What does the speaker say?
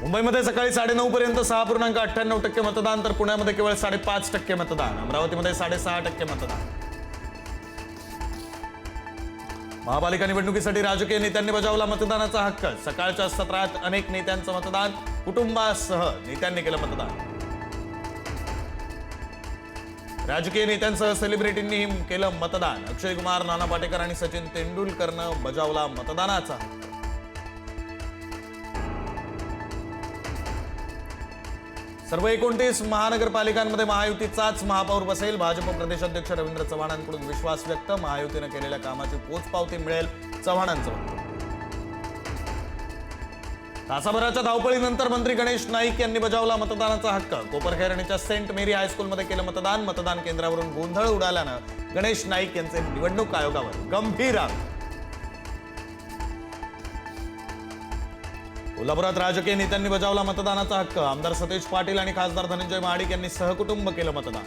मुंबईमध्ये सकाळी साडेनऊ पर्यंत सहा पूर्णांक अठ्ठ्याण्णव टक्के मतदान तर पुण्यामध्ये केवळ साडेपाच टक्के मतदान. अमरावतीमध्ये साडेसहा टक्के मतदान. महापालिका निवडणुकीसाठी राजकीय नेत्यांनी बजावला मतदानाचा हक्क. सकाळच्या सत्रात अनेक नेत्यांचं मतदान कुटुंबासह नेत्यांनी केलं मतदान. राजकीय नेत्यांसह सेलिब्रिटींनी केलं मतदान. अक्षय कुमार नाना पाटेकर आणि सचिन तेंडुलकरनं बजावला मतदानाचा सर्व एकोणतीस महानगरपालिकांमध्ये महायुतीचाच महापौर बसेल. भाजप प्रदेशाध्यक्ष रवींद्र चव्हाणांकडून विश्वास व्यक्त. महायुतीनं केलेल्या कामाची पोचपावती मिळेल चव्हाणांचं. तासाभराच्या धावपळीनंतर मंत्री गणेश नाईक यांनी बजावला मतदानाचा हक्क. कोपरखैरणीच्या सेंट मेरी हायस्कूलमध्ये केलं मतदान. मतदान केंद्रावरून गोंधळ उडाल्यानं गणेश नाईक यांचे निवडणूक आयोगावर गंभीर आरोप. कोल्हापुरात राजकीय नेत्यांनी बजावला मतदानाचा हक्क. आमदार सतेज पाटील आणि खासदार धनंजय महाडिक यांनी सहकुटुंब केलं मतदान.